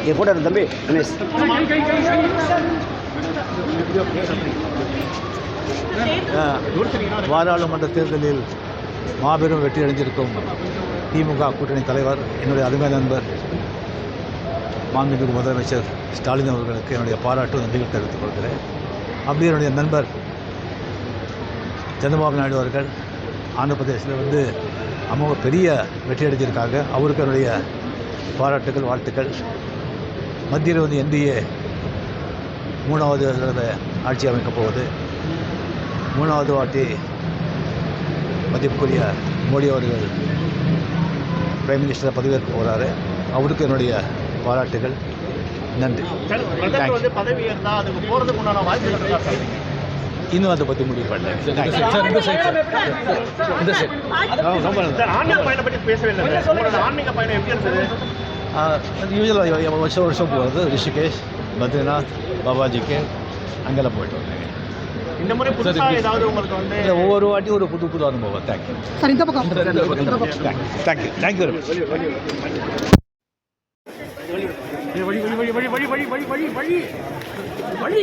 இங்கே போட்டோ தம்பி ரமேஷ். பாராளுமன்ற தேர்தலில் மாபெரும் வெற்றி அடைஞ்சிருக்கும் திமுக கூட்டணி தலைவர் என்னுடைய அருமை நண்பர் மாண்புமிகு முதலமைச்சர் ஸ்டாலின் அவர்களுக்கு என்னுடைய பாராட்டு நன்றிகள் தெரிவித்துக் கொள்கிறேன். அப்படியே என்னுடைய நண்பர் சந்திரபாபு நாயுடு அவர்கள் ஆந்திர பிரதேசில் வந்து அமோக பெரிய வெற்றி அடைஞ்சிருக்காங்க அவருக்கு என்னுடைய பாராட்டுகள் வாழ்த்துக்கள். மத்தியில் வந்து என்டிஏ மூணாவது தடவை ஆட்சி அமைக்கப் போகுது மூணாவது வாட்டி மதிப்புக்குரிய மோடி அவர்கள் பிரைம் மினிஸ்டர் பதவியேற்க போகிறாரு அவருக்கு என்னுடைய பாராட்டுகள் நன்றி. பதவி இருந்தால் அதுக்கு போகிறதுக்கு உண்டான வாய்ப்புகள் இன்னும் அதை பற்றி முடிவு பண்ணல. ஆன்மீக பயணம் எப்படி இருந்தது? யூஸ்வலாக வருஷம் வருஷம் போகிறது ரிஷிகேஷ் பத்ரிநாத் பாபாஜிக்கு அங்கெல்லாம் போயிட்டு வந்தேன். இந்த முறை புதுசா ஏதாவது உங்களுக்கு வந்து இல்லை ஒவ்வொரு வாட்டியும் ஒரு புது புது அனுபவம். தேங்க்யூ சார் இந்த பக்கம். தேங்க்யூ தேங்க்யூ வெரி மச் வழி வழி வழி வழி வழி வழி வழி வழி வழி வழி.